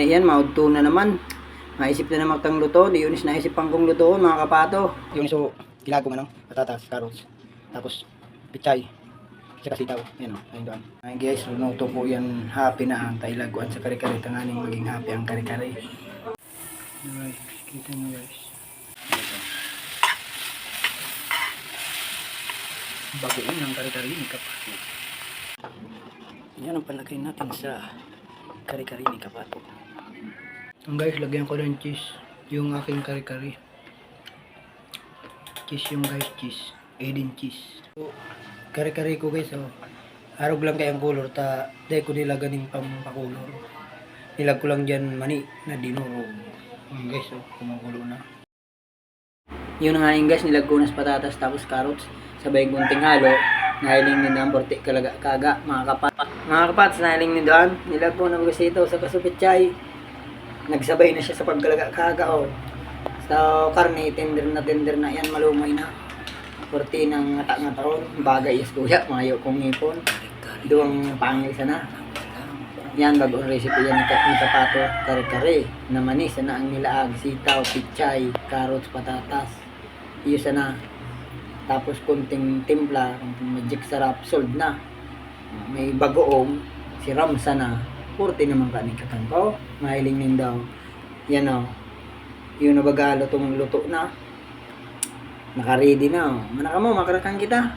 na yan, maudto na naman. Maisip na naman tang luto, di yun is naisip pang kong lutoon mga kapato. Yung so, ginagong ano, patatas, carrots, tapos pichay, saka sitaw. Yan o, ayun doon. Ay guys, lunuto po yan happy na ang tailaguan sa kare-kare. Tanganing maging happy ang kare-kare. Alright, kita nyo guys. Bagoon ang kare-kare ni kapato. Yan ang palagay natin sa kare-kare ni kapato. Guys, lagyan ko ng cheese. Yung aking kare-kare. Cheese yung guys, cheese. Eden cheese. So, kare-kare ko guys, oh. Harog lang kayang color, ta dahil ko nila ganing pampakulor. Nilag ko lang dyan mani na dinurog. Yung guys, oh, kumukulo na. Yun nga yung guys, nilag ko na sa patatas tapos carrots. Sabay kunting halo. Nahiling ni Daan, porte kalaga kaga, mga kapat. Mga kapat, nahiling ni Daan, nilag ko na magasito sa kasupitchay. Nagsabay na siya sa pagkalaga kaga, oh. Sa karne, tender na tender na yan, malumay na. Porte ng ngata nga taon, bagay is kuya, mayo kong ngipon. Duwang pangil sana. Yan, bagong recipe yan ni Kapato, kare-kare, na manis, sana ang nilaag, sitaw, pichay, carrots, patatas. Iyo sana. Tapos kunting timpla, kunting magic sarap, sold na. May bagoong, si Ram sana. Purti naman ka ni Katangko. Mahiling nin daw. Yan o. Yun na bagalo tong luto na. Naka-ready na o. Manaka mo, makarakang kita.